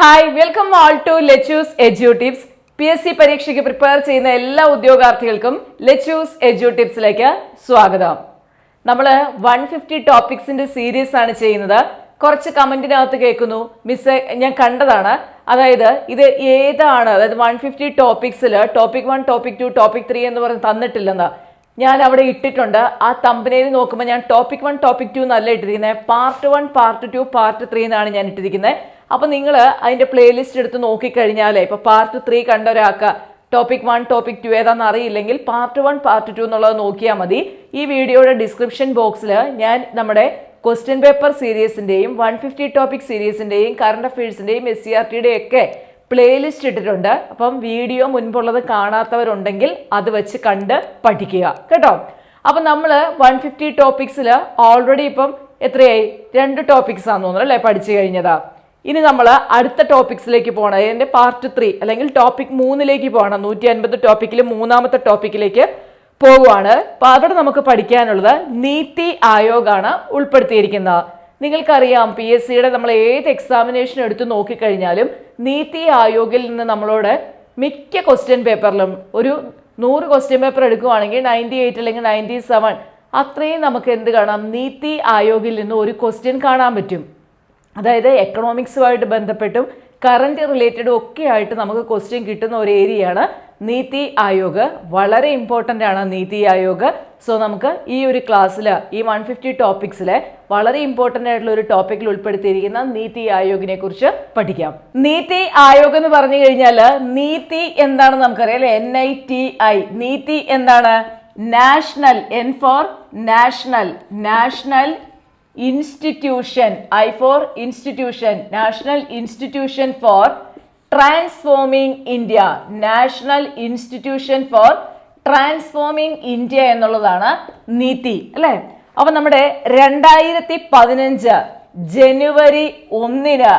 Hi welcome all to Lechu's edu tips P S C പരീക്ഷയ്ക്ക് prepare ചെയ്യുന്ന എല്ലാ ഉദ്യോഗാർത്ഥികൾക്കും Lechu's edu ടിപ്സിലേക്ക് സ്വാഗതം. നമ്മൾ വൺ ഫിഫ്റ്റി ടോപ്പിക്സിന്റെ സീരീസ് ആണ് ചെയ്യുന്നത്. കുറച്ച് കമന്റിനകത്ത് കേൾക്കുന്നു. മിസ് ഞാൻ കണ്ടതാണ്. അതായത് ഇത് ഏതാണ്? അതായത് one fifty ടോപ്പിക്സിൽ topic one topic two topic three എന്ന് പറഞ്ഞ് തന്നിട്ടില്ലെന്ന്. ഞാൻ അവിടെ ഇട്ടിട്ടുണ്ട്. ആ തമ്പനയിൽ നോക്കുമ്പോൾ ഞാൻ ടോപ്പിക് വൺ ടോപ്പിക് ടു എന്നല്ല ഇട്ടിരിക്കുന്നത് part one part two part three എന്നാണ് ഞാൻ ഇട്ടിരിക്കുന്നത് അപ്പോൾ നിങ്ങൾ അതിന്റെ പ്ലേലിസ്റ്റ് എടുത്ത് നോക്കിക്കഴിഞ്ഞാൽ ഇപ്പോൾ പാർട്ട് ത്രീ കണ്ട ഒരാൾക്ക് ടോപ്പിക് വൺ ടോപ്പിക് ടു ഏതാണെന്ന് അറിയില്ലെങ്കിൽ പാർട്ട് വൺ പാർട്ട് ടു എന്നുള്ളത് നോക്കിയാൽ മതി. ഈ വീഡിയോയുടെ ഡിസ്ക്രിപ്ഷൻ ബോക്സിൽ ഞാൻ നമ്മുടെ ക്വസ്റ്റ്യൻ പേപ്പർ സീരീസിന്റെയും വൺ ഫിഫ്റ്റി ടോപ്പിക് സീരീസിന്റെയും കറണ്ട് അഫയേഴ്സിന്റെയും എസ് സി ആർ ടിയുടെയും ഒക്കെ പ്ലേലിസ്റ്റ് ഇട്ടിട്ടുണ്ട്. അപ്പം വീഡിയോ മുൻപുള്ളത് കാണാത്തവരുണ്ടെങ്കിൽ അത് വെച്ച് കണ്ട് പഠിക്കുക. കേട്ടോ? അപ്പം നമ്മൾ വൺ ഫിഫ്റ്റി ടോപ്പിക്സിൽ ഓൾറെഡി ഇപ്പം എത്രയായി? രണ്ട് ടോപ്പിക്സ് ആണെന്ന് തോന്നുന്നു അല്ലേ പഠിച്ചു കഴിഞ്ഞതാ. ഇനി നമ്മൾ അടുത്ത ടോപ്പിക്സിലേക്ക് പോകണം അതിന്റെ പാർട്ട് ത്രീ അല്ലെങ്കിൽ ടോപ്പിക് മൂന്നിലേക്ക് പോകണം നൂറ്റി അൻപത് ടോപ്പിക്കിൽ മൂന്നാമത്തെ ടോപ്പിക്കിലേക്ക് പോവുകയാണ്. അപ്പോൾ അവിടെ നമുക്ക് പഠിക്കാനുള്ളത് നീതി ആയോഗാണ് ഉൾപ്പെടുത്തിയിരിക്കുന്നത്. നിങ്ങൾക്കറിയാം പി എസ് സിയുടെ നമ്മൾ ഏത് എക്സാമിനേഷൻ എടുത്ത് നോക്കിക്കഴിഞ്ഞാലും നീതി ആയോഗിൽ നിന്ന് നമ്മളോട് മിക്ക ക്വസ്റ്റ്യൻ പേപ്പറിലും ഒരു നൂറ് ക്വസ്റ്റ്യൻ പേപ്പർ എടുക്കുവാണെങ്കിൽ നയന്റി എയ്റ്റ് അല്ലെങ്കിൽ നയന്റി സെവൻ അത്രയും നമുക്ക് എന്ത് കാണാം? നീതി ആയോഗിൽ നിന്ന് ഒരു ക്വസ്റ്റ്യൻ കാണാൻ പറ്റും. അതായത് എക്കണോമിക്സുമായിട്ട് ബന്ധപ്പെട്ടും കറണ്ട് റിലേറ്റഡും ഒക്കെ ആയിട്ട് നമുക്ക് ക്വസ്റ്റ്യൻ കിട്ടുന്ന ഒരു ഏരിയയാണ് നീതി ആയോഗ്. വളരെ ഇമ്പോർട്ടന്റ് ആണ് നീതി ആയോഗ്. സോ നമുക്ക് ഈ ഒരു ക്ലാസ്സിൽ ഈ വൺ ഫിഫ്റ്റി ടോപ്പിക്സിലെ വളരെ ഇമ്പോർട്ടന്റ് ആയിട്ടുള്ള ഒരു ടോപ്പിക്കിൽ ഉൾപ്പെടുത്തിയിരിക്കുന്ന നീതി ആയോഗിനെ കുറിച്ച് പഠിക്കാം. നീതി ആയോഗ് എന്ന് പറഞ്ഞു കഴിഞ്ഞാൽ നീതി എന്താണ് നമുക്കറിയാം അല്ലെ? എൻ ഐ ടി ഐ നീതി എന്താണ്? National N for national national institution I for institution national institution for transforming India national institution for transforming India എന്നുള്ളതാണ് നീതി അല്ലേ? അപ്പൊ നമ്മുടെ രണ്ടായിരത്തി പതിനഞ്ച് ജനുവരി ഒന്നിന്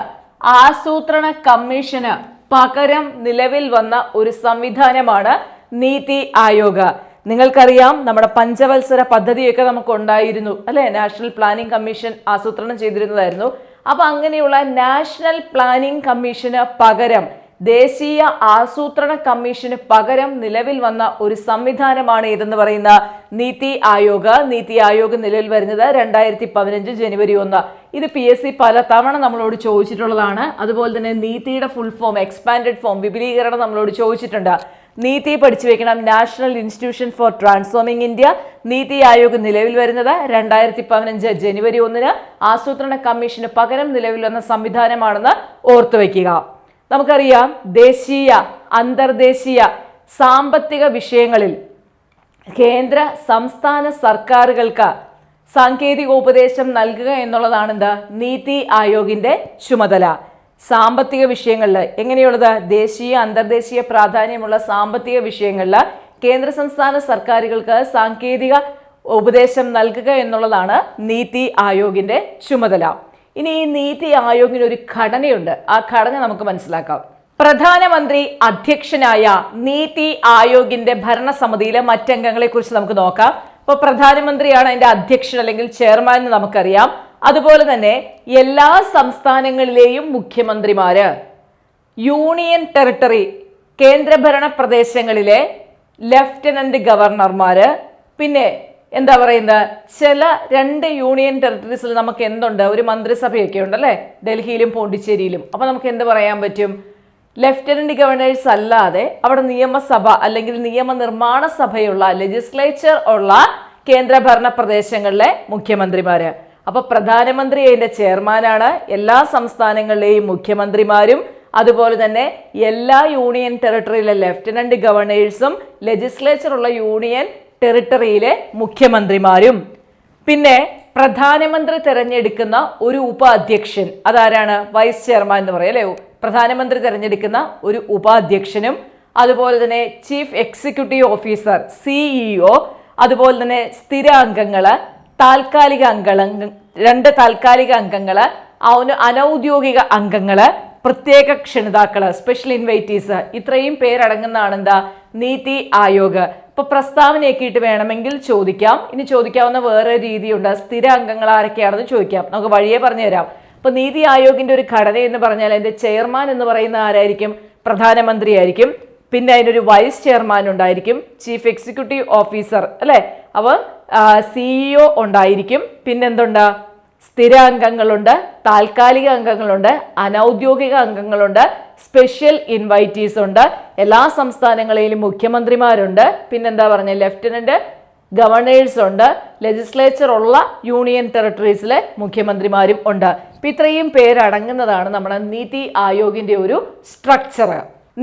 ആസൂത്രണ കമ്മീഷന് പകരം നിലവിൽ വന്ന ഒരു സംവിധാനമാണ് നീതി ആയോഗ്. നിങ്ങൾക്കറിയാം നമ്മുടെ പഞ്ചവത്സര പദ്ധതിയൊക്കെ നമുക്ക് ഉണ്ടായിരുന്നു അല്ലെ? നാഷണൽ പ്ലാനിംഗ് കമ്മീഷൻ ആസൂത്രണം ചെയ്തിരുന്നതായിരുന്നു. അപ്പൊ അങ്ങനെയുള്ള നാഷണൽ പ്ലാനിംഗ് കമ്മീഷന് പകരം ദേശീയ ആസൂത്രണ കമ്മീഷന് പകരം നിലവിൽ വന്ന ഒരു സംവിധാനമാണ് ഇതെന്ന് പറയുന്ന നീതി ആയോഗ്. നീതി ആയോഗ് നിലവിൽ വരുന്നത് രണ്ടായിരത്തി പതിനഞ്ച് ജനുവരി ഒന്ന്. ഇത് പി എസ് സി പല തവണ നമ്മളോട് ചോദിച്ചിട്ടുള്ളതാണ്. അതുപോലെ തന്നെ നീതിയുടെ ഫുൾ ഫോം എക്സ്പാൻഡഡ് ഫോം വിപുലീകരണം നമ്മളോട് ചോദിച്ചിട്ടുണ്ട്. നീതി പഠിച്ചു വെക്കണം. National institution for transforming India NITI Aayog നിലവിൽ വരുന്നത് രണ്ടായിരത്തി പതിനഞ്ച് ജനുവരി ഒന്നിന്. ആസൂത്രണ കമ്മീഷന് പകരം നിലവിൽ വന്ന സംവിധാനമാണെന്ന് ഓർത്തുവെക്കുക നമുക്കറിയാം ദേശീയ അന്തർദേശീയ സാമ്പത്തിക വിഷയങ്ങളിൽ കേന്ദ്ര സംസ്ഥാന സർക്കാരുകൾക്ക് സാങ്കേതിക ഉപദേശം നൽകുക എന്നുള്ളതാണ് എന്താ നീതി ആയോഗിന്റെ ചുമതല. സാമ്പത്തിക വിഷയങ്ങളിൽ എങ്ങനെയുള്ളത്? ദേശീയ അന്തർദേശീയ പ്രാധാന്യമുള്ള സാമ്പത്തിക വിഷയങ്ങളിൽ കേന്ദ്ര സംസ്ഥാന സർക്കാരുകൾക്ക് സാങ്കേതിക ഉപദേശം നൽകുക എന്നുള്ളതാണ് നീതി ആയോഗിന്റെ ചുമതല. ഇനി ഈ നീതി ആയോഗിന് ഒരു ഘടനയുണ്ട്. ആ ഘടന നമുക്ക് മനസ്സിലാക്കാം. പ്രധാനമന്ത്രി അധ്യക്ഷനായ നീതി ആയോഗിന്റെ ഭരണസമിതിയിലെ മറ്റംഗങ്ങളെ കുറിച്ച് നമുക്ക് നോക്കാം. ഇപ്പൊ പ്രധാനമന്ത്രിയാണ് അതിന്റെ അധ്യക്ഷൻ അല്ലെങ്കിൽ ചെയർമാൻ എന്ന് നമുക്കറിയാം. അതുപോലെ തന്നെ എല്ലാ സംസ്ഥാനങ്ങളിലെയും മുഖ്യമന്ത്രിമാര് യൂണിയൻ ടെറിട്ടറി കേന്ദ്രഭരണ പ്രദേശങ്ങളിലെ ലഫ്റ്റനന്റ് ഗവർണർമാര് പിന്നെ എന്താ പറയുന്നത് ചില രണ്ട് യൂണിയൻ ടെറിട്ടറീസിൽ നമുക്ക് എന്തുണ്ട്? ഒരു മന്ത്രിസഭയൊക്കെ ഉണ്ടല്ലേ? ഡൽഹിയിലും പോണ്ടിച്ചേരിയിലും. അപ്പോൾ നമുക്ക് എന്ത് പറയാൻ പറ്റും? ലഫ്റ്റനന്റ് ഗവർണേഴ്സ് അല്ലാതെ അവിടെ നിയമസഭ അല്ലെങ്കിൽ നിയമനിർമ്മാണ സഭയുള്ള ലെജിസ്ലേച്ചർ ഉള്ള കേന്ദ്രഭരണ പ്രദേശങ്ങളിലെ മുഖ്യമന്ത്രിമാര്. അപ്പൊ പ്രധാനമന്ത്രി അതിന്റെ ചെയർമാനാണ് എല്ലാ സംസ്ഥാനങ്ങളിലെയും മുഖ്യമന്ത്രിമാരും. അതുപോലെ തന്നെ എല്ലാ യൂണിയൻ ടെറിട്ടറിയിലെ ലെഫ്റ്റനന്റ് ഗവർണേഴ്സും ലെജിസ്ലേച്ചർ ഉള്ള യൂണിയൻ ടെറിട്ടറിയിലെ മുഖ്യമന്ത്രിമാരും. പിന്നെ പ്രധാനമന്ത്രി തിരഞ്ഞെടുക്കുന്ന ഒരു ഉപാധ്യക്ഷൻ അതാരാണ്? വൈസ് ചെയർമാൻ എന്ന് പറയാം അല്ലേ? പ്രധാനമന്ത്രി തിരഞ്ഞെടുക്കുന്ന ഒരു ഉപാധ്യക്ഷനും അതുപോലെ തന്നെ ചീഫ് എക്സിക്യൂട്ടീവ് ഓഫീസർ സിഇഒ അതുപോലെ തന്നെ സ്ഥിര അംഗങ്ങൾ താൽക്കാലിക അംഗങ്ങൾ രണ്ട് താൽക്കാലിക അംഗങ്ങൾ അനൗദ്യോഗിക അംഗങ്ങൾ പ്രത്യേക ക്ഷണിതാക്കൾ സ്പെഷ്യൽ ഇൻവൈറ്റീസ് ഇത്രയും പേരടങ്ങുന്നതാണ് എന്താ നീതി ആയോഗ്. ഇപ്പൊ പ്രസ്താവനയൊക്കെയിട്ട് വേണമെങ്കിൽ ചോദിക്കാം. ഇനി ചോദിക്കാവുന്ന വേറെ രീതിയുണ്ട്. സ്ഥിര അംഗങ്ങൾ ആരൊക്കെയാണെന്ന് ചോദിക്കാം. നമുക്ക് വഴിയെ പറഞ്ഞുതരാം തരാം. അപ്പൊ നീതി ആയോഗിന്റെ ഒരു ഘടന എന്ന് പറഞ്ഞാൽ അതിന്റെ ചെയർമാൻ എന്ന് പറയുന്ന ആരായിരിക്കും? പ്രധാനമന്ത്രി ആയിരിക്കും പിന്നെ അതിനൊരു വൈസ് ചെയർമാൻ ഉണ്ടായിരിക്കും. ചീഫ് എക്സിക്യൂട്ടീവ് ഓഫീസർ അല്ലെ? അപ്പോൾ സിഇഒ ഉണ്ടായിരിക്കും. പിന്നെന്തുണ്ട്? സ്ഥിര അംഗങ്ങളുണ്ട് താൽക്കാലിക അംഗങ്ങളുണ്ട് അനൗദ്യോഗിക അംഗങ്ങളുണ്ട് സ്പെഷ്യൽ ഇൻവൈറ്റീസ് ഉണ്ട്. എല്ലാ സംസ്ഥാനങ്ങളിലും മുഖ്യമന്ത്രിമാരുണ്ട്. പിന്നെന്താ പറഞ്ഞ? ലെഫ്റ്റനന്റ് ഗവർണേഴ്സ് ഉണ്ട്. ലെജിസ്ലേച്ചർ ഉള്ള യൂണിയൻ ടെറിട്ടറീസിലെ മുഖ്യമന്ത്രിമാരും ഉണ്ട്. ഇപ്പം ഇത്രയും പേരടങ്ങുന്നതാണ് നമ്മുടെ നീതി ആയോഗിന്റെ ഒരു സ്ട്രക്ചർ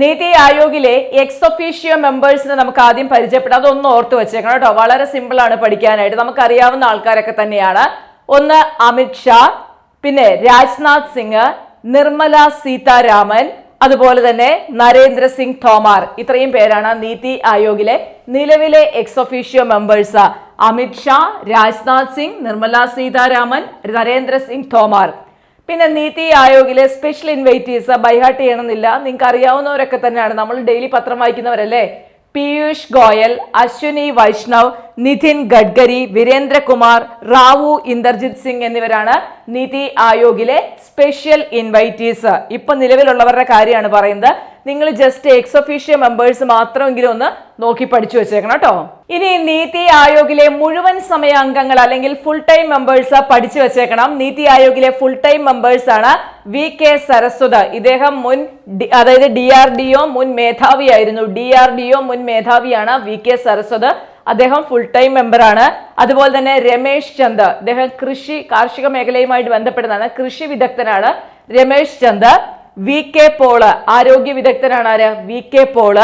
നീതി ആയോഗിലെ എക്സ് ഒഫീഷ്യോ മെമ്പേഴ്സിനെ നമുക്ക് ആദ്യം പരിചയപ്പെടാം. അതൊന്ന് ഓർത്ത് വെച്ചേക്കണം കേട്ടോ. വളരെ സിമ്പിൾ ആണ് പഠിക്കാനായിട്ട്. നമുക്കറിയാവുന്ന ആൾക്കാരൊക്കെ തന്നെയാണ്. ഒന്ന് അമിത് ഷാ പിന്നെ രാജ്നാഥ് സിംഗ് നിർമ്മല സീതാരാമൻ അതുപോലെ തന്നെ നരേന്ദ്ര സിംഗ് തോമാർ. ഇത്രയും പേരാണ് നീതി ആയോഗിലെ നിലവിലെ ex officio members Amit Shah Rajnath Singh Nirmala Sitharaman Narendra Singh Tomar. പിന്നെ നീതി ആയോഗിലെ സ്പെഷ്യൽ ഇൻവൈറ്റീസ് ബൈഹാർട്ട് ചെയ്യണമെന്നില്ല. നിങ്ങൾക്ക് അറിയാവുന്നവരൊക്കെ തന്നെയാണ്. നമ്മൾ ഡെയിലി പത്രം വായിക്കുന്നവരല്ലേ? പീയൂഷ് ഗോയൽ അശ്വിനി വൈഷ്ണവ് നിതിൻ ഗഡ്കരി വീരേന്ദ്രകുമാർ റാവു ഇന്ദർജിത് സിംഗ് എന്നിവരാണ് നീതി ആയോഗിലെ സ്പെഷ്യൽ ഇൻവൈറ്റീസ്. ഇപ്പൊ നിലവിലുള്ളവരുടെ കാര്യമാണ് പറയുന്നത്. നിങ്ങൾ ജസ്റ്റ് എക്സ് ഒഫീഷ്യ മെമ്പേഴ്സ് മാത്രമെങ്കിലും ഒന്ന് നോക്കി പഠിച്ചു വെച്ചേക്കണം കേട്ടോ. ഇനി നീതി ആയോഗിലെ മുഴുവൻ സമയ അംഗങ്ങൾ അല്ലെങ്കിൽ ഫുൾ ടൈം മെമ്പേഴ്സ് പഠിച്ചു വെച്ചേക്കണം. നീതി ആയോഗിലെ ഫുൾ ടൈം മെമ്പേഴ്സ് ആണ് വി കെ സരസ്വത്. ഇദ്ദേഹം മുൻ അതായത് ഡി ആർ ഡി ഒ മുൻ മേധാവിയായിരുന്നു. ഡി ആർ ഡി ഒ മുൻ മേധാവിയാണ് വി കെ സരസ്വത്. അദ്ദേഹം ഫുൾ ടൈം മെമ്പറാണ് അതുപോലെ തന്നെ രമേശ് ചന്ദ് അദ്ദേഹം കൃഷി കാർഷിക മേഖലയുമായിട്ട് ബന്ധപ്പെടുന്നതാണ്. കൃഷി വിദഗ്ധനാണ് രമേശ് ചന്ദ്. വി കെ പോൾ ആരോഗ്യ വിദഗ്ധനാണ് ആര്? V K Paul.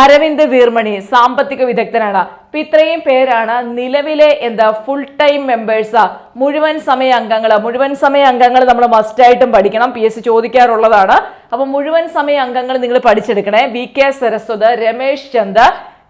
Aravind Virmani സാമ്പത്തിക വിദഗ്ധനാണ്. അപ്പൊ ഇത്രയും പേരാണ് നിലവിലെ എന്താ ഫുൾ ടൈം മെമ്പേഴ്സ് മുഴുവൻ സമയ അംഗങ്ങൾ മുഴുവൻ സമയ അംഗങ്ങൾ നമ്മൾ മസ്റ്റായിട്ടും പഠിക്കണം. പി എസ് ചോദിക്കാറുള്ളതാണ്. അപ്പൊ മുഴുവൻ സമയ അംഗങ്ങൾ നിങ്ങൾ പഠിച്ചെടുക്കണേ. V K Saraswat Ramesh Chand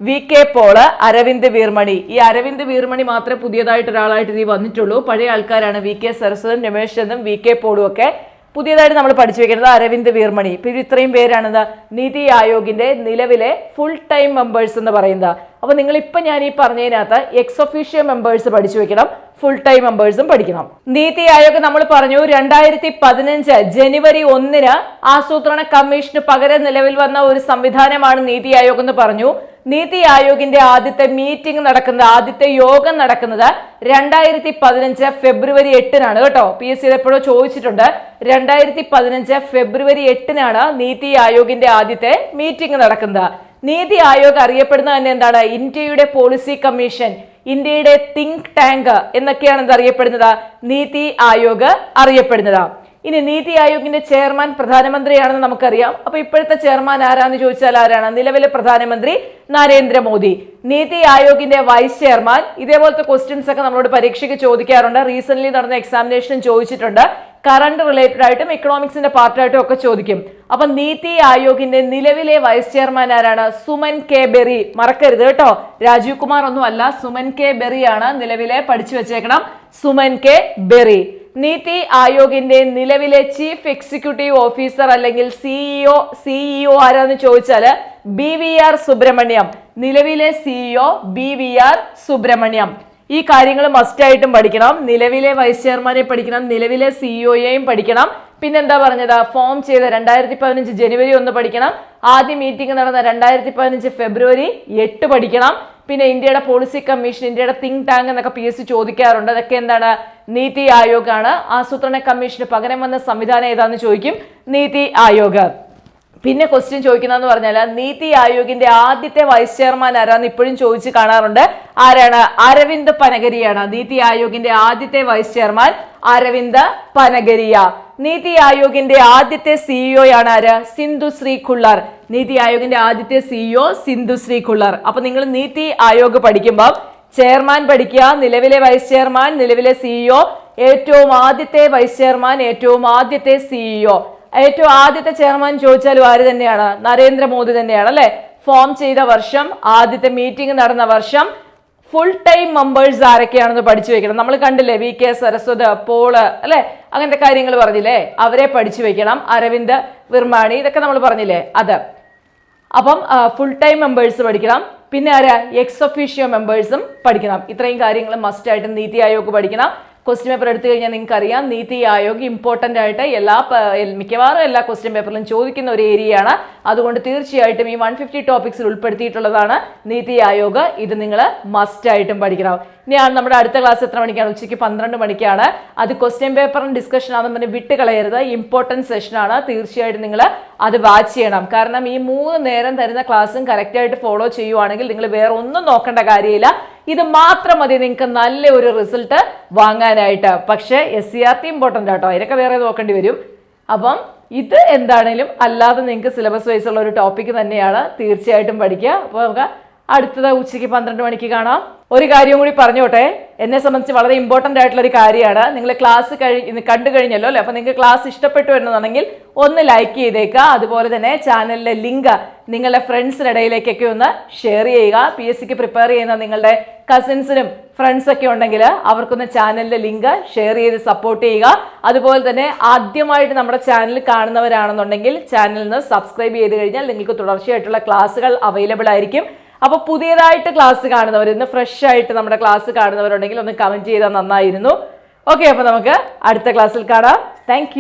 V K Paul Arvind Virmani. ഈ അരവിന്ദ് വീർമണി മാത്രമേ പുതിയതായിട്ട് ഒരാളായിട്ട് ഇത് വന്നിട്ടുള്ളൂ. പഴയ ആൾക്കാരാണ് വി കെ സരസ്വതും രമേശ് ചന്ദ്രും വി കെ പോളും ഒക്കെ പുതിയതായിട്ട് നമ്മൾ പഠിച്ചു വെക്കുന്നത് അരവിന്ദ് വീർമണി. ഇപ്പൊ ഇത് ഇത്രയും പേരാണിത് നീതി ആയോഗിന്റെ നിലവിലെ ഫുൾ ടൈം മെമ്പേഴ്സ് എന്ന് പറയുന്നത്. അപ്പൊ നിങ്ങൾ ഇപ്പൊ ഞാൻ ഈ പറഞ്ഞതിനകത്ത് എക്സ് ഒഫീഷ്യ മെമ്പേഴ്സ് പഠിച്ചു വെക്കണം ഫുൾ ടൈം മെമ്പേഴ്സും പഠിക്കണം. നീതി ആയോഗ് നമ്മൾ പറഞ്ഞു രണ്ടായിരത്തി പതിനഞ്ച് ജനുവരി ഒന്നിന് ആസൂത്രണ കമ്മീഷന് പകരം നിലവിൽ വന്ന ഒരു സംവിധാനമാണ് നീതി ആയോഗ് എന്ന് പറഞ്ഞു. നീതി ആയോഗിന്റെ ആദ്യത്തെ മീറ്റിംഗ് നടക്കുന്നത് ആദ്യത്തെ യോഗം നടക്കുന്നത് രണ്ടായിരത്തി പതിനഞ്ച് ഫെബ്രുവരി എട്ടിനാണ്. കേട്ടോ പി എസ് സി എപ്പോഴോ ചോദിച്ചിട്ടുണ്ട്. രണ്ടായിരത്തി പതിനഞ്ച് ഫെബ്രുവരി എട്ടിനാണ് നീതി ആയോഗിന്റെ ആദ്യത്തെ മീറ്റിംഗ് നടക്കുന്നത്. നീതി ആയോഗ് അറിയപ്പെടുന്നത് തന്നെ എന്താണ്? ഇന്ത്യയുടെ പോളിസി കമ്മീഷൻ ഇന്ത്യയുടെ തിങ്ക് ടാങ്ക് എന്നൊക്കെയാണ് അറിയപ്പെടുന്നത്. നീതി ആയോഗ് അറിയപ്പെടുന്നത്. ഇനി നീതി ആയോഗിന്റെ ചെയർമാൻ പ്രധാനമന്ത്രിയാണെന്ന് നമുക്കറിയാം. അപ്പൊ ഇപ്പോഴത്തെ ചെയർമാൻ ആരാന്ന് ചോദിച്ചാൽ ആരാണ്? നിലവിലെ പ്രധാനമന്ത്രി നരേന്ദ്രമോദി. നീതി ആയോഗിന്റെ വൈസ് ചെയർമാൻ. ഇതേപോലത്തെ ക്വസ്റ്റ്യൻസ് ഒക്കെ നമ്മളോട് പരീക്ഷയ്ക്ക് ചോദിക്കാറുണ്ട്. റീസെന്റ് നടന്ന എക്സാമിനേഷനും ചോദിച്ചിട്ടുണ്ട്. കറണ്ട് റിലേറ്റഡ് ആയിട്ടും ഇക്കണോമിക്സിന്റെ പാർട്ടായിട്ടും ഒക്കെ ചോദിക്കും. അപ്പൊ നീതി ആയോഗിന്റെ നിലവിലെ വൈസ് ചെയർമാൻ ആരാണ്? സുമൻ കെ ബെറി. മറക്കരുത് കേട്ടോ. രാജീവ് കുമാർ ഒന്നും അല്ല. സുമൻ കെ ബെറി ആണ് നിലവിലെ പഠിച്ചു വെച്ചേക്കണം സുമൻ കെ ബെറി. നീതി ആയോഗിന്റെ നിലവിലെ ചീഫ് എക്സിക്യൂട്ടീവ് ഓഫീസർ അല്ലെങ്കിൽ സിഇഒ സിഇഒ ആരാന്ന് ചോദിച്ചാൽ ബി വി ആർ സുബ്രഹ്മണ്യം. നിലവിലെ CEO B V R Subrahmanyam. ഈ കാര്യങ്ങൾ മസ്റ്റ് ആയിട്ടും പഠിക്കണം. നിലവിലെ വൈസ് ചെയർമാനെ പഠിക്കണം. നിലവിലെ സിഇഒയെയും പഠിക്കണം. പിന്നെന്താ പറഞ്ഞത്? ഫോം ചെയ്ത രണ്ടായിരത്തി പതിനഞ്ച് ജനുവരി ഒന്ന് പഠിക്കണം. ആദ്യ മീറ്റിംഗ് നടന്ന രണ്ടായിരത്തി പതിനഞ്ച് ഫെബ്രുവരി എട്ട് പഠിക്കണം. പിന്നെ ഇന്ത്യയുടെ പോളിസി കമ്മീഷൻ ഇന്ത്യയുടെ തിങ്ക് ടാങ്ക് എന്നൊക്കെ പി എസ് സി ചോദിക്കാറുണ്ട്. അതൊക്കെ എന്താണ്? നീതി ആയോഗാണ്. ആസൂത്രണ കമ്മീഷന് പകരം വന്ന സംവിധാനം ഏതാന്ന് ചോദിക്കും? നീതി ആയോഗ്. പിന്നെ ക്വസ്റ്റ്യൻ ചോദിക്കുന്നതെന്ന് പറഞ്ഞാൽ നീതി ആയോഗിന്റെ ആദ്യത്തെ വൈസ് ചെയർമാൻ ആരാന്ന് ഇപ്പോഴും ചോദിച്ച് കാണാറുണ്ട്. ആരാണ്? അരവിന്ദ് പനഗരിയാണ്. നീതി ആയോഗിന്റെ ആദ്യത്തെ വൈസ് ചെയർമാൻ അരവിന്ദ് പനഗരിയ. നീതി ആയോഗിന്റെ ആദ്യത്തെ സിഇഒ ആണ് ആര്? സിന്ധു ശ്രീ ഖുള്ളർ നീതി ആയോഗിന്റെ ആദ്യത്തെ സിഇഒ സിന്ധു ശ്രീ ഖുള്ളർ അപ്പൊ നിങ്ങൾ നീതി ആയോഗ് പഠിക്കുമ്പോൾ ചെയർമാൻ പഠിക്കുക. നിലവിലെ വൈസ് ചെയർമാൻ നിലവിലെ സിഇഒ ഏറ്റവും ആദ്യത്തെ വൈസ് ചെയർമാൻ ഏറ്റവും ആദ്യത്തെ സിഇഒ ഏറ്റവും ആദ്യത്തെ ചെയർമാൻ ചോദിച്ചാലും ആര് തന്നെയാണ്? നരേന്ദ്രമോദി തന്നെയാണ് അല്ലെ? ഫോം ചെയ്ത വർഷം ആദ്യത്തെ മീറ്റിംഗ് നടന്ന വർഷം ഫുൾ ടൈം മെമ്പേഴ്സ് ആരൊക്കെയാണെന്ന് പഠിച്ചു വെക്കണം. നമ്മൾ കണ്ടില്ലേ വി കെ സരസ്വത് പോൾ അല്ലെ? അങ്ങനത്തെ കാര്യങ്ങൾ പറഞ്ഞില്ലേ? അവരെ പഠിച്ചു വെക്കണം. അരവിന്ദ് വിർമാണി ഇതൊക്കെ നമ്മൾ പറഞ്ഞില്ലേ? അത്. അപ്പം ഫുൾ ടൈം മെമ്പേഴ്സ് പഠിക്കണം. പിന്നെ ആരാ? എക്സ് ഒഫീഷ്യോ മെമ്പേഴ്സും പഠിക്കണം. ഇത്രയും കാര്യങ്ങൾ മസ്റ്റ് നീതി ആയോഗ് പഠിക്കണം. ക്വസ്റ്റ്യൻ പേപ്പർ എടുത്തു കഴിഞ്ഞാൽ നിങ്ങൾക്ക് അറിയാം നീതി ആയോഗ് ഇമ്പോർട്ടന്റ് ആയിട്ട് എല്ലാ മിക്കവാറും എല്ലാ ക്വസ്റ്റ്യൻ പേപ്പറിലും ചോദിക്കുന്ന ഒരു ഏരിയയാണ് അതുകൊണ്ട് തീർച്ചയായിട്ടും ഈ വൺ ഫിഫ്റ്റി ടോപ്പിക്സിൽ ഉൾപ്പെടുത്തിയിട്ടുള്ളതാണ് നീതി ആയോഗ്. ഇത് നിങ്ങൾ മസ്റ്റ് ആയിട്ടും പഠിക്കണം. ഇനിയാണ് നമ്മുടെ അടുത്ത ക്ലാസ് എത്ര മണിക്കാണ്? ഉച്ചയ്ക്ക് പന്ത്രണ്ട് മണിക്കാണ്. അത് ക്വസ്റ്റ്യൻ പേപ്പറും ഡിസ്കഷൻ ആണെന്ന് പറഞ്ഞ് വിട്ട് കളയരുത്. ഇമ്പോർട്ടന്റ് സെഷനാണ് തീർച്ചയായിട്ടും നിങ്ങൾ അത് വാച്ച് ചെയ്യണം. കാരണം ഈ മൂന്ന് നേരം തരുന്ന ക്ലാസ്സും കറക്റ്റായിട്ട് ഫോളോ ചെയ്യുവാണെങ്കിൽ നിങ്ങൾ വേറെ ഒന്നും നോക്കേണ്ട കാര്യമില്ല. ഇത് മാത്രം മതി നിങ്ങൾക്ക് നല്ല ഒരു റിസൾട്ട് വാങ്ങാനായിട്ട്. പക്ഷേ S C R T important ആട്ടോ. അതിനൊക്കെ വേറെ നോക്കേണ്ടി വരും. അപ്പം ഇത് എന്താണേലും അല്ലാതെ നിങ്ങൾക്ക് സിലബസ് വൈസ് ഉള്ള ഒരു ടോപ്പിക് തന്നെയാണ്. തീർച്ചയായിട്ടും പഠിക്കുക. അപ്പോൾ നമുക്ക് അടുത്തത് ഉച്ചയ്ക്ക് പന്ത്രണ്ട് മണിക്ക് കാണാം. ഒരു കാര്യം കൂടി പറഞ്ഞോട്ടെ. എന്നെ സംബന്ധിച്ച് വളരെ ഇമ്പോർട്ടന്റ് ആയിട്ടുള്ള ഒരു കാര്യമാണ്. നിങ്ങൾ ക്ലാസ് കഴി കണ്ടു കഴിഞ്ഞല്ലോ അല്ലേ? അപ്പോൾ നിങ്ങൾക്ക് ക്ലാസ് ഇഷ്ടപ്പെട്ടു വരുന്നതാണെങ്കിൽ ഒന്ന് ലൈക്ക് ചെയ്തേക്കുക അതുപോലെ തന്നെ ചാനലിലെ ലിങ്ക് നിങ്ങളുടെ ഫ്രണ്ട്സിനിടയിലേക്കൊക്കെ ഒന്ന് ഷെയർ ചെയ്യുക. പി എസ് സിക്ക് പ്രിപ്പയർ ചെയ്യുന്ന നിങ്ങളുടെ കസിൻസിനും ഫ്രണ്ട്സൊക്കെ ഉണ്ടെങ്കിൽ അവർക്കൊന്ന് ചാനലിലെ ലിങ്ക് ഷെയർ ചെയ്ത് സപ്പോർട്ട് ചെയ്യുക. അതുപോലെ തന്നെ ആദ്യമായിട്ട് നമ്മുടെ ചാനൽ കാണുന്നവരാണെന്നുണ്ടെങ്കിൽ ചാനലിൽ നിന്ന് സബ്സ്ക്രൈബ് ചെയ്ത് കഴിഞ്ഞാൽ നിങ്ങൾക്ക് തുടർച്ചയായിട്ടുള്ള ക്ലാസ്സുകൾ അവൈലബിൾ ആയിരിക്കും. അപ്പോൾ പുതിയതായിട്ട് ക്ലാസ് കാണുന്നവർ ഇന്ന് ഫ്രഷ് ആയിട്ട് നമ്മുടെ ക്ലാസ് കാണുന്നവരുണ്ടെങ്കിൽ ഒന്ന് കമന്റ് ചെയ്താൽ നന്നായിരുന്നു. ഓക്കെ അപ്പോൾ നമുക്ക് അടുത്ത ക്ലാസ്സിൽ കാണാം. താങ്ക്